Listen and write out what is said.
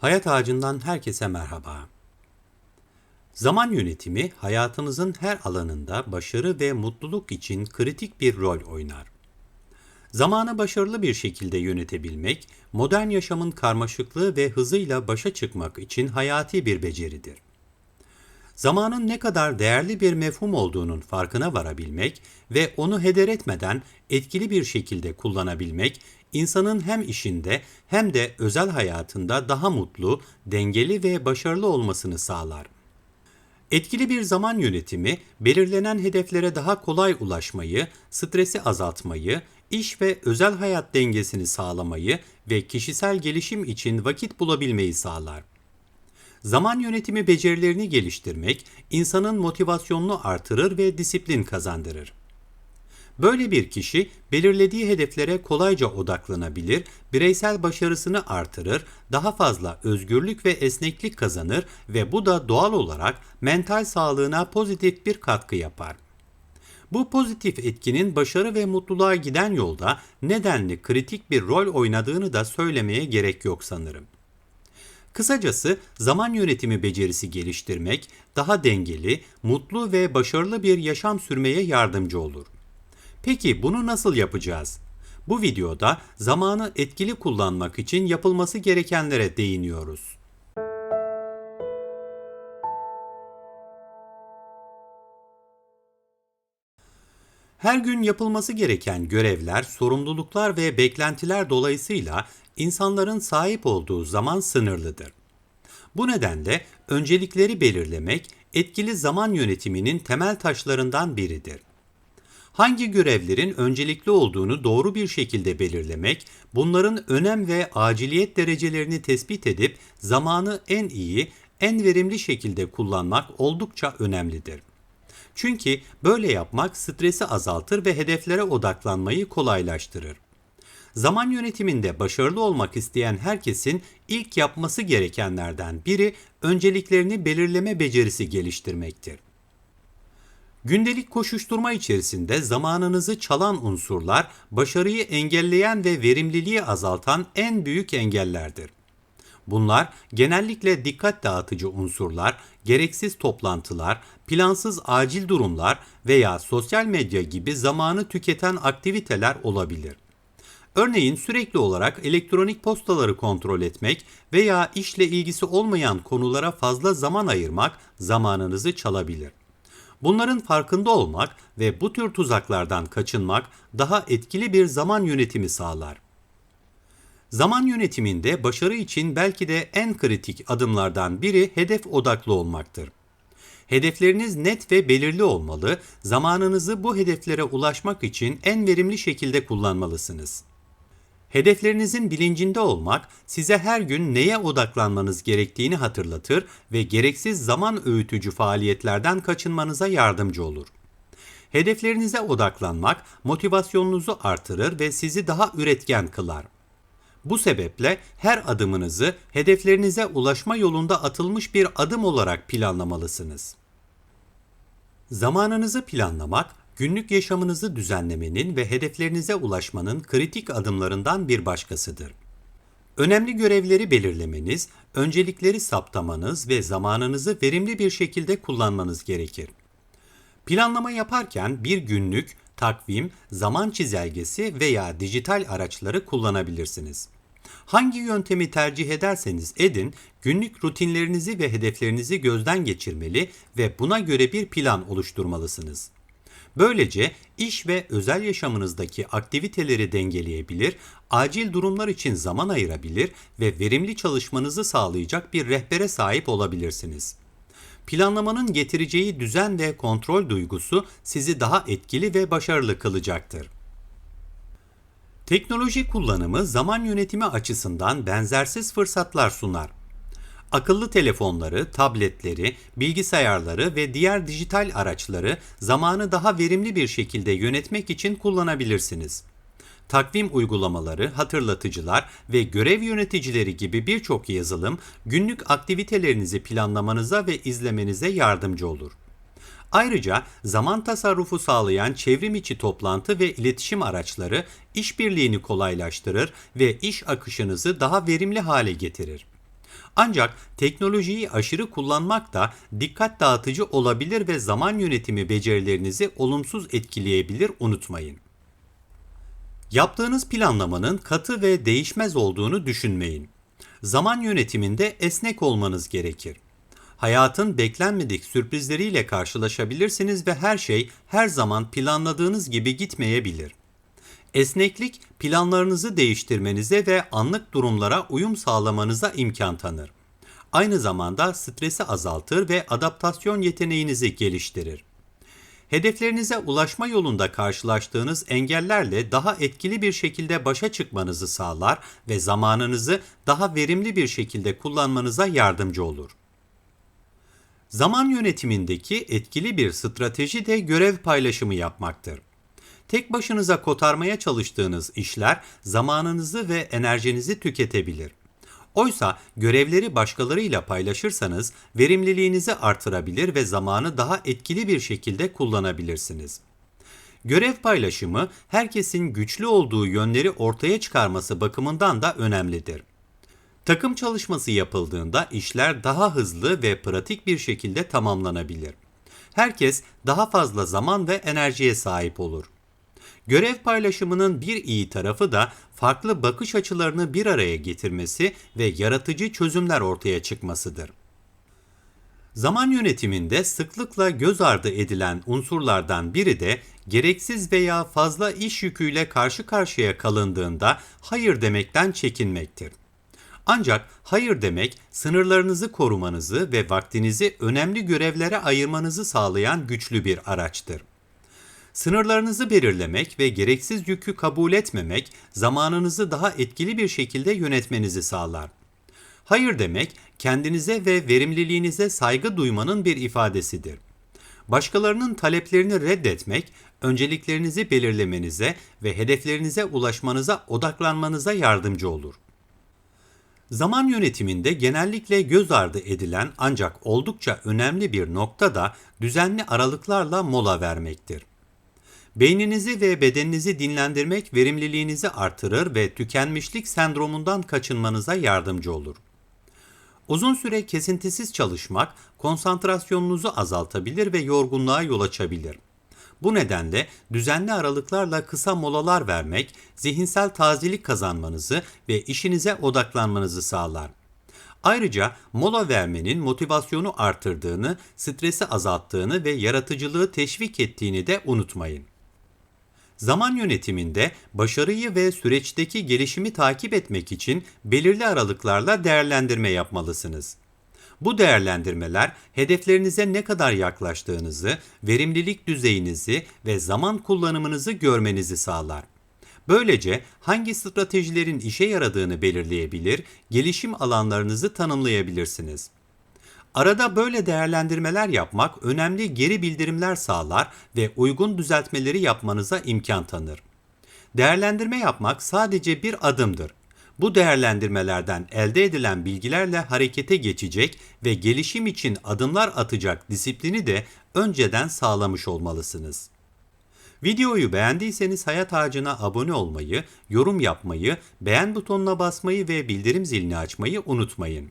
Hayat Ağacı'ndan herkese merhaba. Zaman yönetimi hayatınızın her alanında başarı ve mutluluk için kritik bir rol oynar. Zamanı başarılı bir şekilde yönetebilmek, modern yaşamın karmaşıklığı ve hızıyla başa çıkmak için hayati bir beceridir. Zamanın ne kadar değerli bir mefhum olduğunun farkına varabilmek ve onu heder etmeden etkili bir şekilde kullanabilmek, insanın hem işinde hem de özel hayatında daha mutlu, dengeli ve başarılı olmasını sağlar. Etkili bir zaman yönetimi, belirlenen hedeflere daha kolay ulaşmayı, stresi azaltmayı, iş ve özel hayat dengesini sağlamayı ve kişisel gelişim için vakit bulabilmeyi sağlar. Zaman yönetimi becerilerini geliştirmek, insanın motivasyonunu artırır ve disiplin kazandırır. Böyle bir kişi belirlediği hedeflere kolayca odaklanabilir, bireysel başarısını artırır, daha fazla özgürlük ve esneklik kazanır ve bu da doğal olarak mental sağlığına pozitif bir katkı yapar. Bu pozitif etkinin başarı ve mutluluğa giden yolda nedenli kritik bir rol oynadığını da söylemeye gerek yok sanırım. Kısacası zaman yönetimi becerisi geliştirmek daha dengeli, mutlu ve başarılı bir yaşam sürmeye yardımcı olur. Peki bunu nasıl yapacağız? Bu videoda zamanı etkili kullanmak için yapılması gerekenlere değiniyoruz. Her gün yapılması gereken görevler, sorumluluklar ve beklentiler dolayısıyla insanların sahip olduğu zaman sınırlıdır. Bu nedenle öncelikleri belirlemek etkili zaman yönetiminin temel taşlarından biridir. Hangi görevlerin öncelikli olduğunu doğru bir şekilde belirlemek, bunların önem ve aciliyet derecelerini tespit edip zamanı en iyi, en verimli şekilde kullanmak oldukça önemlidir. Çünkü böyle yapmak stresi azaltır ve hedeflere odaklanmayı kolaylaştırır. Zaman yönetiminde başarılı olmak isteyen herkesin ilk yapması gerekenlerden biri önceliklerini belirleme becerisi geliştirmektir. Gündelik koşuşturma içerisinde zamanınızı çalan unsurlar, başarıyı engelleyen ve verimliliği azaltan en büyük engellerdir. Bunlar genellikle dikkat dağıtıcı unsurlar, gereksiz toplantılar, plansız acil durumlar veya sosyal medya gibi zamanı tüketen aktiviteler olabilir. Örneğin sürekli olarak elektronik postaları kontrol etmek veya işle ilgisi olmayan konulara fazla zaman ayırmak zamanınızı çalabilir. Bunların farkında olmak ve bu tür tuzaklardan kaçınmak daha etkili bir zaman yönetimi sağlar. Zaman yönetiminde başarı için belki de en kritik adımlardan biri hedef odaklı olmaktır. Hedefleriniz net ve belirli olmalı, zamanınızı bu hedeflere ulaşmak için en verimli şekilde kullanmalısınız. Hedeflerinizin bilincinde olmak size her gün neye odaklanmanız gerektiğini hatırlatır ve gereksiz zaman öğütücü faaliyetlerden kaçınmanıza yardımcı olur. Hedeflerinize odaklanmak motivasyonunuzu artırır ve sizi daha üretken kılar. Bu sebeple her adımınızı hedeflerinize ulaşma yolunda atılmış bir adım olarak planlamalısınız. Zamanınızı planlamak günlük yaşamınızı düzenlemenin ve hedeflerinize ulaşmanın kritik adımlarından bir başkasıdır. Önemli görevleri belirlemeniz, öncelikleri saptamanız ve zamanınızı verimli bir şekilde kullanmanız gerekir. Planlama yaparken bir günlük, takvim, zaman çizelgesi veya dijital araçları kullanabilirsiniz. Hangi yöntemi tercih ederseniz edin, günlük rutinlerinizi ve hedeflerinizi gözden geçirmeli ve buna göre bir plan oluşturmalısınız. Böylece iş ve özel yaşamınızdaki aktiviteleri dengeleyebilir, acil durumlar için zaman ayırabilir ve verimli çalışmanızı sağlayacak bir rehbere sahip olabilirsiniz. Planlamanın getireceği düzen ve kontrol duygusu sizi daha etkili ve başarılı kılacaktır. Teknoloji kullanımı zaman yönetimi açısından benzersiz fırsatlar sunar akıllı telefonları, tabletleri, bilgisayarları ve diğer dijital araçları zamanı daha verimli bir şekilde yönetmek için kullanabilirsiniz. Takvim uygulamaları, hatırlatıcılar ve görev yöneticileri gibi birçok yazılım günlük aktivitelerinizi planlamanıza ve izlemenize yardımcı olur. Ayrıca zaman tasarrufu sağlayan çevrim içi toplantı ve iletişim araçları işbirliğini kolaylaştırır ve iş akışınızı daha verimli hale getirir. Ancak teknolojiyi aşırı kullanmak da dikkat dağıtıcı olabilir ve zaman yönetimi becerilerinizi olumsuz etkileyebilir unutmayın. Yaptığınız planlamanın katı ve değişmez olduğunu düşünmeyin. Zaman yönetiminde esnek olmanız gerekir. Hayatın beklenmedik sürprizleriyle karşılaşabilirsiniz ve her şey her zaman planladığınız gibi gitmeyebilir. Esneklik planlarınızı değiştirmenize ve anlık durumlara uyum sağlamanıza imkan tanır. Aynı zamanda stresi azaltır ve adaptasyon yeteneğinizi geliştirir. Hedeflerinize ulaşma yolunda karşılaştığınız engellerle daha etkili bir şekilde başa çıkmanızı sağlar ve zamanınızı daha verimli bir şekilde kullanmanıza yardımcı olur. Zaman yönetimindeki etkili bir strateji de görev paylaşımı yapmaktır. Tek başınıza kotarmaya çalıştığınız işler zamanınızı ve enerjinizi tüketebilir. Oysa görevleri başkalarıyla paylaşırsanız verimliliğinizi artırabilir ve zamanı daha etkili bir şekilde kullanabilirsiniz. Görev paylaşımı herkesin güçlü olduğu yönleri ortaya çıkarması bakımından da önemlidir. Takım çalışması yapıldığında işler daha hızlı ve pratik bir şekilde tamamlanabilir. Herkes daha fazla zaman ve enerjiye sahip olur. Görev paylaşımının bir iyi tarafı da farklı bakış açılarını bir araya getirmesi ve yaratıcı çözümler ortaya çıkmasıdır. Zaman yönetiminde sıklıkla göz ardı edilen unsurlardan biri de gereksiz veya fazla iş yüküyle karşı karşıya kalındığında hayır demekten çekinmektir. Ancak hayır demek sınırlarınızı korumanızı ve vaktinizi önemli görevlere ayırmanızı sağlayan güçlü bir araçtır. Sınırlarınızı belirlemek ve gereksiz yükü kabul etmemek zamanınızı daha etkili bir şekilde yönetmenizi sağlar. Hayır demek kendinize ve verimliliğinize saygı duymanın bir ifadesidir. Başkalarının taleplerini reddetmek, önceliklerinizi belirlemenize ve hedeflerinize ulaşmanıza odaklanmanıza yardımcı olur. Zaman yönetiminde genellikle göz ardı edilen ancak oldukça önemli bir nokta da düzenli aralıklarla mola vermektir. Beyninizi ve bedeninizi dinlendirmek verimliliğinizi artırır ve tükenmişlik sendromundan kaçınmanıza yardımcı olur. Uzun süre kesintisiz çalışmak konsantrasyonunuzu azaltabilir ve yorgunluğa yol açabilir. Bu nedenle düzenli aralıklarla kısa molalar vermek zihinsel tazelik kazanmanızı ve işinize odaklanmanızı sağlar. Ayrıca mola vermenin motivasyonu artırdığını, stresi azalttığını ve yaratıcılığı teşvik ettiğini de unutmayın. Zaman yönetiminde başarıyı ve süreçteki gelişimi takip etmek için belirli aralıklarla değerlendirme yapmalısınız. Bu değerlendirmeler hedeflerinize ne kadar yaklaştığınızı, verimlilik düzeyinizi ve zaman kullanımınızı görmenizi sağlar. Böylece hangi stratejilerin işe yaradığını belirleyebilir, gelişim alanlarınızı tanımlayabilirsiniz. Arada böyle değerlendirmeler yapmak önemli geri bildirimler sağlar ve uygun düzeltmeleri yapmanıza imkan tanır. Değerlendirme yapmak sadece bir adımdır. Bu değerlendirmelerden elde edilen bilgilerle harekete geçecek ve gelişim için adımlar atacak disiplini de önceden sağlamış olmalısınız. Videoyu beğendiyseniz Hayat Ağacı'na abone olmayı, yorum yapmayı, beğen butonuna basmayı ve bildirim zilini açmayı unutmayın.